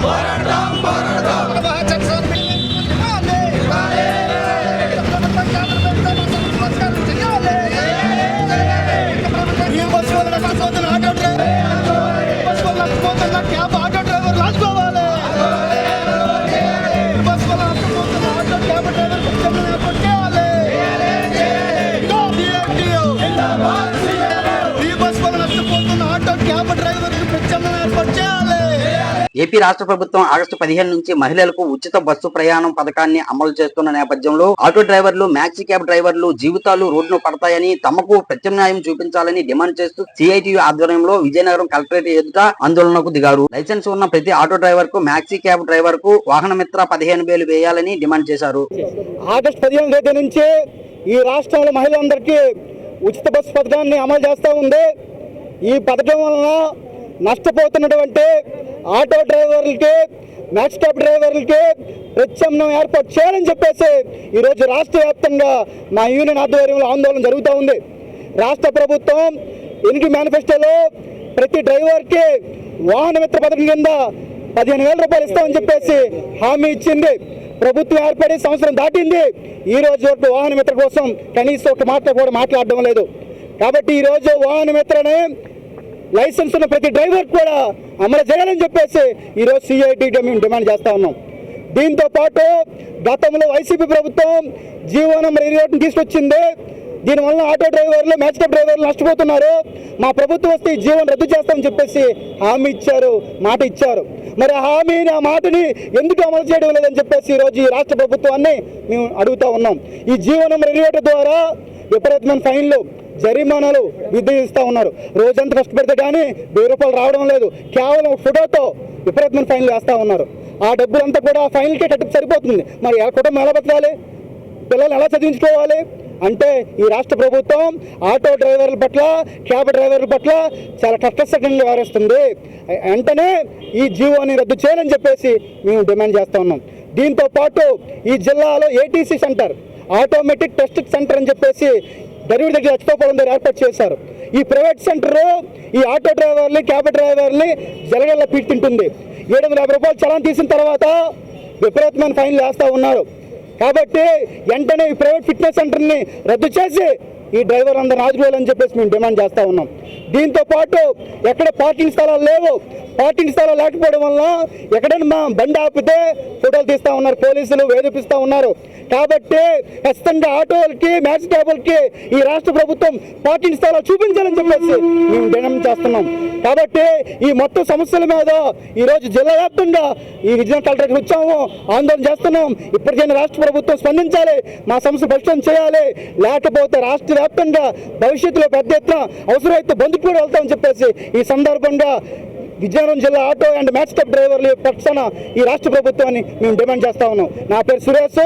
ఈ ఏపీ రాష్ట్ర ప్రభుత్వం ఆగస్టు పదిహేను నుంచి మహిళలకు ఉచిత బస్సు ప్రయాణం పథకాన్ని అమలు చేస్తున్న నేపథ్యంలో ఆటో డ్రైవర్లు మ్యాక్సీ క్యాబ్ డ్రైవర్లు జీవితాలు రోడ్డును పడతాయని తమకు ప్రత్యామ్నాయం చూపించాలని డిమాండ్ చేస్తూ సిఐటియు ఆధ్వర్యంలో విజయనగరం కలెక్టరేట్ ఎదుట ఆందోళనకు దిగారు. లైసెన్స్ ఉన్న ప్రతి ఆటో డ్రైవర్కు మ్యాక్సీ క్యాబ్ డ్రైవర్కు వాహన మిత్ర పదిహేను వేలు వేయాలని డిమాండ్ చేశారు. ఆగస్టు పదిహేను తేదీ నుంచి ఈ రాష్ట్రంలో మహిళలందరికీ ఉచిత బస్సు పథకాన్ని అమలు చేస్తూ ఉంది. ఈ పథకం వలన నష్టపోతున్నటువంటి ఆటో డ్రైవర్లకి మ్యాచ్ క్యాబ్ డ్రైవర్లకి ప్రత్యామ్నాయం ఏర్పాటు చేయాలని చెప్పేసి ఈరోజు రాష్ట్ర వ్యాప్తంగా మా యూనియన్ ఆధ్వర్యంలో ఆందోళన జరుగుతూ ఉంది. రాష్ట్ర ప్రభుత్వం ఎన్నికల మేనిఫెస్టోలో ప్రతి డ్రైవర్కి వాహన మిత్ర పథకం కింద పదిహేను వేల రూపాయలు ఇస్తామని చెప్పేసి హామీ ఇచ్చింది. ప్రభుత్వం ఏర్పడి సంవత్సరం దాటింది. ఈ రోజు వరకు వాహన మిత్ర కోసం కనీసం ఒక మాట కూడా మాట్లాడడం లేదు. కాబట్టి ఈ రోజు వాహన మిత్రనే లైసెన్స్ ఉన్న ప్రతి డ్రైవర్ కూడా అమలు చేయాలని చెప్పేసి ఈరోజు సిఐటి మేము డిమాండ్ చేస్తూ ఉన్నాం. దీంతో పాటు గతంలో వైసీపీ ప్రభుత్వం జీవో నెంబర్ ఇరవై ఒకటిని తీసుకొచ్చింది. దీనివల్ల ఆటో డ్రైవర్లు మ్యాచ్ డ్రైవర్లు నష్టపోతున్నారు. మా ప్రభుత్వం వస్తే ఈ జీవనం రద్దు చేస్తామని చెప్పేసి హామీ ఇచ్చారు మాట ఇచ్చారు. మరి ఆ హామీని ఆ మాటని ఎందుకు అమలు చేయడం లేదని చెప్పేసి ఈరోజు ఈ రాష్ట్ర ప్రభుత్వాన్ని మేము అడుగుతా ఉన్నాం. ఈ జీవనం నెంబర్ ద్వారా విపరీతమైన ఫైన్లు జరిమానాలు విధిస్తూ ఉన్నారు. రోజంతా కష్టపడితే కానీ వెయ్యి రూపాయలు రావడం లేదు. కేవలం ఫోటోతో విపరీతమైన ఫైన్లు వేస్తూ ఉన్నారు. ఆ డబ్బులంతా కూడా ఆ ఫైన్లకే కట్టుకు సరిపోతుంది. మరి ఆ కుటుంబం ఎలా బతకాలి? పిల్లలు ఎలా చదివించుకోవాలి? అంటే ఈ రాష్ట్ర ప్రభుత్వం ఆటో డ్రైవర్ల పట్ల క్యాబ్ డ్రైవర్ల పట్ల చాలా కష్టసంగా వ్యవహరిస్తుంది. వెంటనే ఈ జీవోని రద్దు చేయాలని చెప్పేసి మేము డిమాండ్ చేస్తూ ఉన్నాం. దీంతో పాటు ఈ జిల్లాలో ATC center automatic test center అని చెప్పేసి దరివిడి దగ్గర అచ్చుకోవడం దగ్గర ఏర్పాటు చేశారు. ఈ ప్రైవేట్ సెంటర్ ఈ ఆటో డ్రైవర్ని క్యాబ్ డ్రైవర్ని జలగల్ల పీడుతుంటుంది ఏడు వందల యాభై రూపాయలు చలాన్ తీసిన తర్వాత విపరీతమైన ఫైన్లు వేస్తూ ఉన్నారు. కాబట్టి వెంటనే ఈ ప్రైవేట్ ఫిట్నెస్ సెంటర్ని రద్దు చేసి ఈ డ్రైవర్ అందరిని ఆదుకోవాలని చెప్పేసి మేము డిమాండ్ చేస్తూ ఉన్నాం. దీంతో పాటు ఎక్కడ పార్కింగ్ స్థలాలు లేవు. పార్కింగ్ స్థలాలు లేకపోవడం వల్ల ఎక్కడైనా మా బండి ఆపితే ఫోటోలు తీస్తూ ఉన్నారు. పోలీసులు వేధిపిస్తూ ఉన్నారు. కాబట్టి ఖచ్చితంగా ఆటోలకి మ్యాచ్ టేబుల్కి ఈ రాష్ట్ర ప్రభుత్వం పార్కింగ్ స్థలాలు చూపించాలని చెప్పేసి మేము డిమాండ్ చేస్తున్నాం. కాబట్టి ఈ మొత్తం సమస్యల మీద ఈరోజు జిల్లా వ్యాప్తంగా ఈ విజయనగరం కలెక్టర్కి వచ్చాము. ఆందోళన చేస్తున్నాం. ఇప్పటికైనా రాష్ట్ర ప్రభుత్వం స్పందించాలి. మా సమస్య పరిష్కారం చేయాలి. లేకపోతే రాష్ట్ర వ్యాప్తంగా భవిష్యత్తులో పెద్ద ఎత్తున అవసరమైతే బంధుకు కూడా వెళ్తామని చెప్పేసి ఈ సందర్భంగా విజయనగరం జిల్లా ఆటో అండ్ మ్యాచ్ కప్ డ్రైవర్ల పక్షాన ఈ రాష్ట్ర ప్రభుత్వాన్ని మేము డిమాండ్ చేస్తా ఉన్నాం. నా పేరు సురేష్